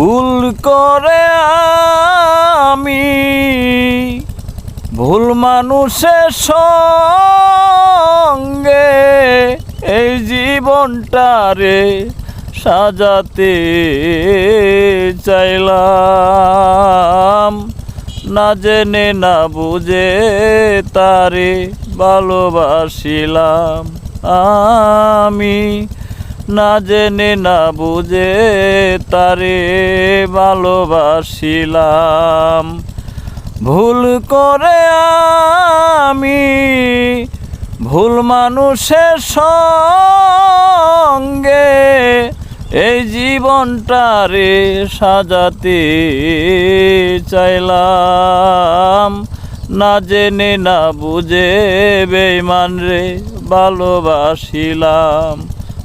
ভুল করে আমি, ভুল মানুষের সঙ্গে এই জীবনটারে সাজাতে চাইলাম। না জেনে, না বুঝে তারে ভালোবাসিলাম আমি। না জেনে না বুঝে তারে ভালোবাসিলাম। ভুল করে আমি ভুল মানুষের সঙ্গে এই জীবনটারে সাজাতে চাইলাম। না জেনে না বুঝে বেইমান রে ভালোবাসিলাম।